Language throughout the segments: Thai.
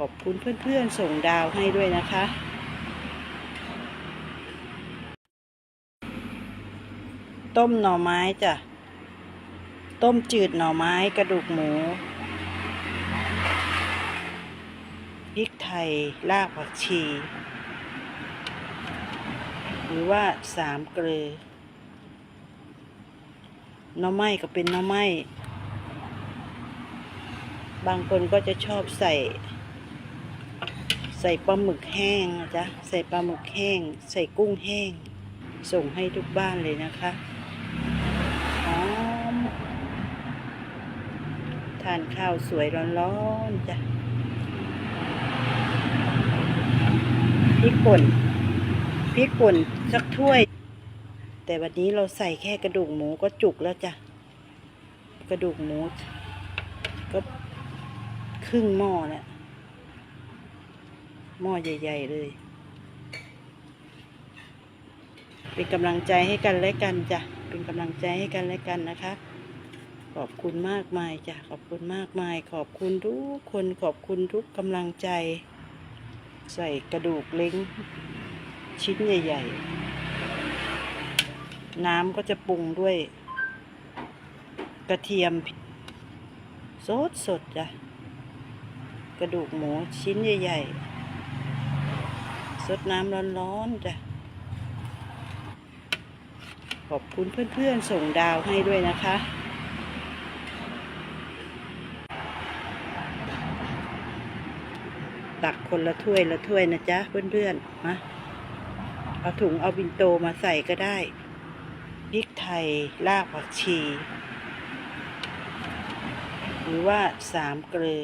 ขอบคุณเพื่อนๆส่งดาวให้ด้วยนะคะ ต้มหน่อไม้จ้ะ ต้มจืดหน่อไม้กระดูกหมูพริกไทยรากผักชี หรือว่าสามเกลือหน่อไม้ก็เป็นหน่อไม้บางคนก็จะชอบใส่ ใส่ปลาหมึกแห้งนะจ๊ะใส่ปลาหมึกแห้ง ใส่กุ้งแห้ง ส่งให้ทุกบ้านเลยนะคะหอมทานข้าวสวยร้อนๆจ้ะพริกป่นพริกป่นสักถ้วย แต่วันนี้เราใส่แค่กระดูกหมูก็จุกแล้วจ้ะกระดูกหมูก็ครึ่งหม้อแล้ว หม้อใหญ่ ๆ เลย เป็นกำลังใจให้กันและกันจ้ะ เป็นกำลังใจให้กันและกันนะคะ ขอบคุณมากมายจ้ะ ขอบคุณมากมาย ขอบคุณทุกคน ขอบคุณทุกกำลังใจ ใส่กระดูกเล้ง ชิ้นใหญ่ ๆ น้ำก็จะปรุงด้วย กระเทียมสดสดจ้ะ กระดูกหมูชิ้นใหญ่ ๆ สดน้ำร้อนๆจ้ะ ขอบคุณเพื่อนๆส่งดาวให้ด้วยนะคะ ตักคนละถ้วยละถ้วยนะจ๊ะ เพื่อนๆ มา เอาถุงเอาบินโตมาใส่ก็ได้พริกไทยรากผักชี หรือว่าสามเกลือ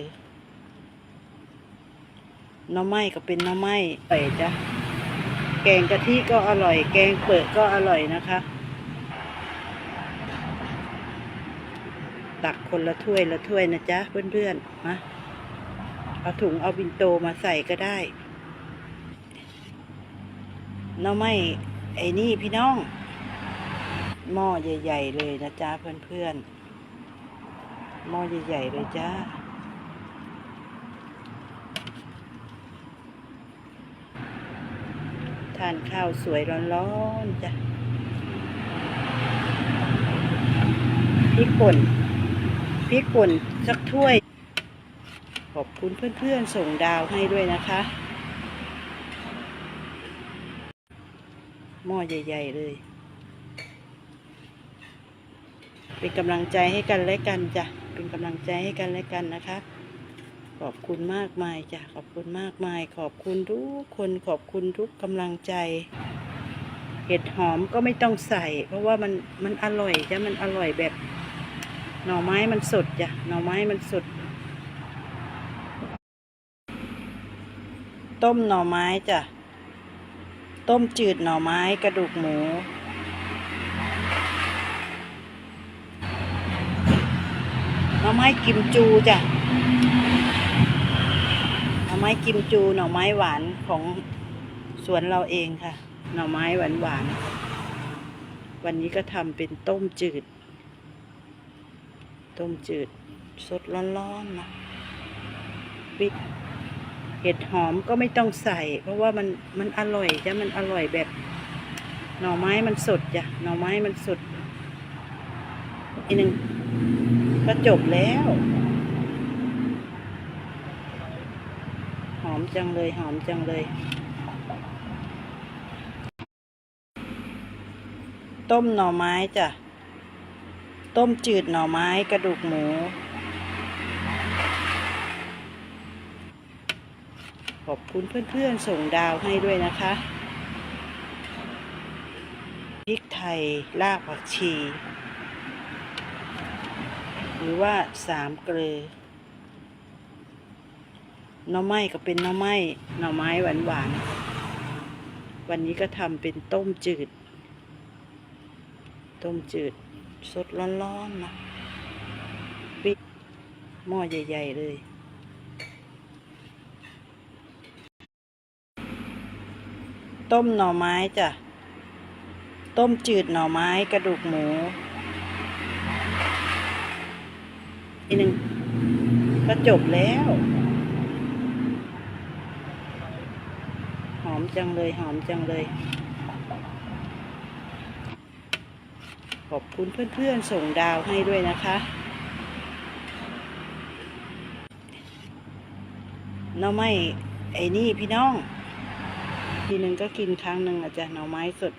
น่อไม้ก็เป็นน่อไม้อร่อยจ้ะแกงกะทิก็อร่อย แกงเปิดก็อร่อยนะคะ ตักคนละถ้วยละถ้วยนะจ๊ะเพื่อนๆมาเอาถุงเอาบินโตมาใส่ก็ได้น่อไม้ไอ้นี่พี่น้อง หม้อใหญ่ ๆ เลยนะจ๊ะเพื่อนๆหม้อใหญ่ ๆ เลยจ้าานข้าวสวยร้อนๆจ้ะพริกป่นพริกป่นสักถ้วย ขอบคุณเพื่อนๆส่งดาวให้ด้วยนะคะ หม้อใหญ่ ๆ เลย เป็นกำลังใจให้กันและกันจ้ะ เป็นกำลังใจให้กันและกันนะคะ ขอบคุณมากมายจ้ะขอบคุณมากมาย ขอบคุณทุกคนขอบคุณทุกกำลังใจ เห็ดหอมก็ไม่ต้องใส่ เพราะว่ามันมันอร่อยจ้ะมันอร่อยแบบ หน่อไม้มันสดจ้ะหน่อไม้มันสด ต้มหน่อไม้จ้ะต้มจืดหน่อไม้กระดูกหมูหน่อไม้กิมจูจ้ะ ไม้กิมจู หน่อไม้หวานของสวนเราเองค่ะ หน่อไม้หวานหวานวันนี้ก็ทำเป็นต้มจืด ต้มจืดสดร้อนๆนะปิดเห็ดหอมก็ไม่ต้องใส่ เพราะว่ามันมันอร่อยจ้ะมันอร่อยแบบ หน่อไม้มันสดจ้ะหน่อไม้มันสดอีกหนึ่งก็จบแล้ว ห อมจังเลยหอมจังเลย ต้มหน่อไม้จ้ะ ต้มจืดหน่อไม้กระดูกหมู ขอบคุณเพื่อนๆส่งดาวให้ด้วยนะคะพริกไทยรากผักชี หรือว่าสามเกลือ หน่อไม้ก็เป็นหน่อไม้หน่อไม้หวานหวานๆวันนี้ก็ทำเป็นต้มจืด ต้มจืด สดร้อนๆนะปิดหม้อใหญ่ ๆ เลยต้มหน่อไม้จ้ะ ต้มจืดหน่อไม้กระดูกหมูอีกหนึ่งก็จบแล้ว มจังเลยหอมจังเลย ขอบคุณเพื่อนๆส่งดาวให้ด้วยนะคะหน่อไม้ไอ้นี่พี่น้อง ทีหนึ่งก็กินครั้งหนึ่งอาจจะหน่อไม้สด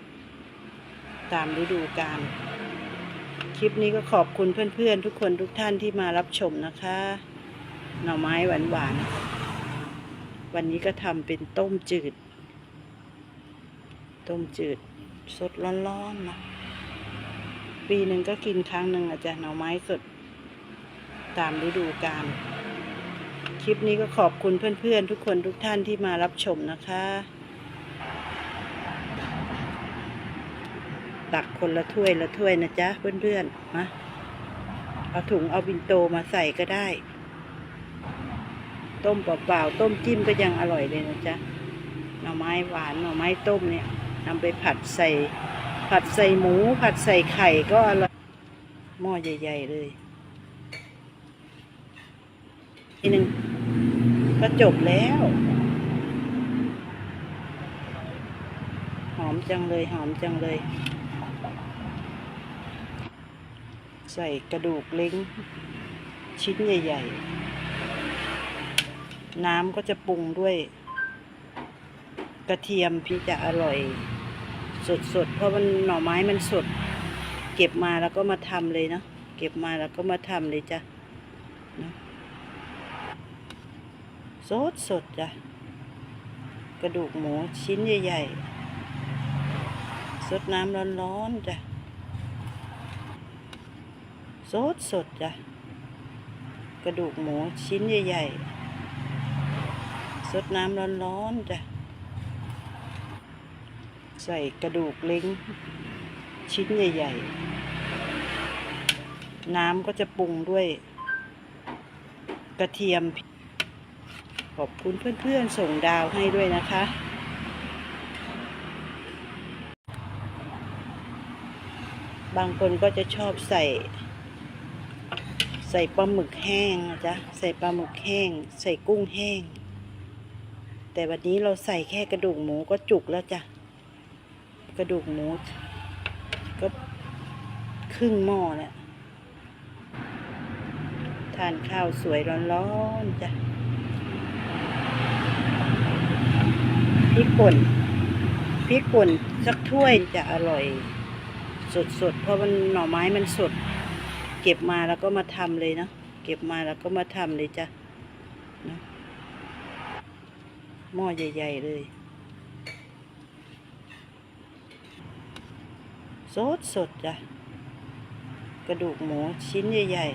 ตามฤดูกาลคลิปนี้ก็ขอบคุณเพื่อนๆ ทุกคนทุกท่านที่มารับชมนะคะ หน่อไม้หวานๆวันนี้ก็ทำเป็นต้มจืด ต้มจืดสดร้อนๆนะปีหนึ่งก็กินครั้งหนึ่งอาจจะหน่อไม้สด ตามฤดูกาลคลิปนี้ก็ขอบคุณเพื่อนๆ ทุกคนทุกท่านที่มารับชมนะคะ ตักคนละถ้วยละถ้วยนะจ๊ะเพื่อนๆมาเอาถุงเอาบินโตมาใส่ก็ได้ ต้มเปล่าๆต้มจิ้มก็ยังอร่อยเลยนะจ๊ะหน่อไม้หวานหน่อไม้ต้มเนี่ย นำไปผัดใส่ ผัดใส่หมู ผัดใส่ไข่ก็อร่อยหม้อใหญ่ ๆ เลยทีหนึ่งก็จบแล้ว หอมจังเลย หอมจังเลย ใส่กระดูกเล้ง ชิ้นใหญ่ ๆ น้ำก็จะปรุงด้วย กระเทียมพี่จะอร่อย สดๆ เพราะมันหน่อไม้มันสด เก็บมาแล้วก็มาทำเลยเนาะเก็บมาแล้วก็มาทำเลยจ้ะนะสดสดจ้ะกระดูกหมูชิ้นใหญ่ๆสดน้ำร้อนๆจ้ะสดสดจ้ะกระดูกหมูชิ้นใหญ่ๆสดน้ำร้อนๆจ้ะ ใส่กระดูกเล้ง ชิ้นใหญ่ ๆ น้ำก็จะปรุงด้วย กระเทียม ขอบคุณเพื่อน ๆ ส่งดาวให้ด้วยนะคะบางคนก็จะชอบใส่ ใส่ปลาหมึกแห้งนะจ๊ะใส่ปลาหมึกแห้ง ใส่กุ้งแห้ง แต่วันนี้เราใส่แค่กระดูกหมูก็จุกแล้วจ้ะ กระดูกหมู ก็ครึ่งหม้อแล้วทานข้าวสวยร้อนๆจ้ะพริกป่นพริกป่นสักถ้วยจะอร่อย สดๆ เพราะมันหน่อไม้มันสด เก็บมาแล้วก็มาทำเลยเนาะเก็บมาแล้วก็มาทำเลยจ้ะเนาะหม้อใหญ่ ๆ เลย สดสดจ้ะกระดูกหมูชิ้นใหญ่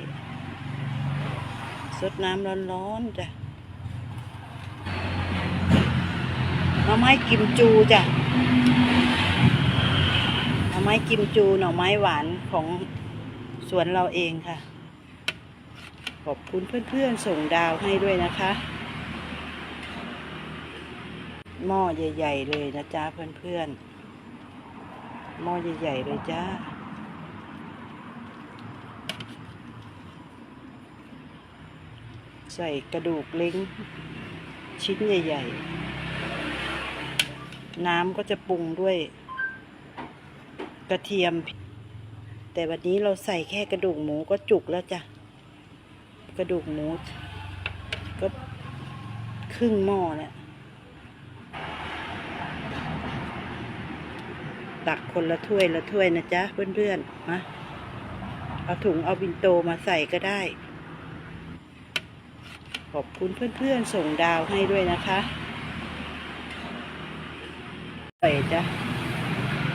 ๆสดน้ำร้อนๆจ้ะหน่อไม้กิมจูจ้ะหน่อไม้กิมจูหน่อไม้หวานของสวนเราเองค่ะ ขอบคุณเพื่อนๆส่งดาวให้ด้วยนะคะหม้อใหญ่ ๆ เลยนะจ๊ะเพื่อนๆ หม้อใหญ่ๆเลยจ้า ใส่กระดูกเล้งชิ้นใหญ่ ๆ น้ำก็จะปรุงด้วย กระเทียม แต่วันนี้เราใส่แค่กระดูกหมูก็จุกแล้วจ้ะ กระดูกหมูก็ครึ่งหม้อเนี่ย ตักคนละถ้วยละถ้วยนะจ๊ะเพื่อนๆมาเอาถุงเอาบินโตมาใส่ก็ได้ ขอบคุณเพื่อนๆส่งดาวให้ด้วยนะคะอร่อยจ้ะ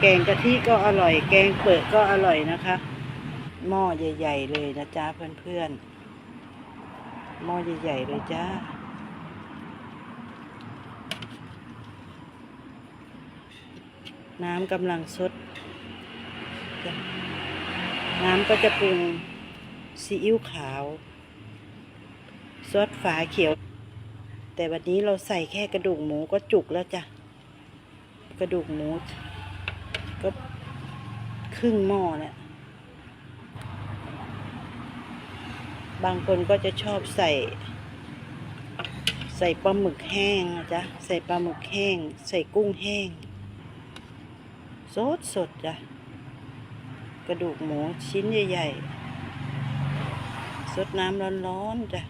แกงกะทิก็อร่อย แกงเปิดก็อร่อยนะคะ หม้อใหญ่ ๆ เลยนะจ๊ะเพื่อนๆหม้อใหญ่ ๆ เลยจ้า น้ำกำลังซดน้ำก็จะปรุงซีอิ๊วขาว ซอสฝาเขียว แต่วันนี้เราใส่แค่กระดูกหมูก็จุกแล้วจ้ะ กระดูกหมู ก็ครึ่งหม้อเนี่ยบางคนก็จะชอบใส่ ใส่ปลาหมึกแห้งนะจ๊ะ ใส่ปลาหมึกแห้ง ใส่กุ้งแห้ง สดสดจ้ะกระดูกหมูชิ้นใหญ่ๆสดน้ำร้อนๆจ้ะ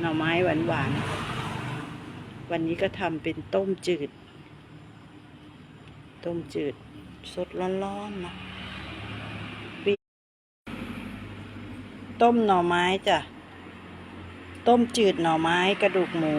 หน่อไม้หวานๆวันนี้ก็ทำเป็นต้มจืด ต้มจืด สดร้อนๆนะต้มหน่อไม้จ้ะ ต้มจืดหน่อไม้กระดูกหมู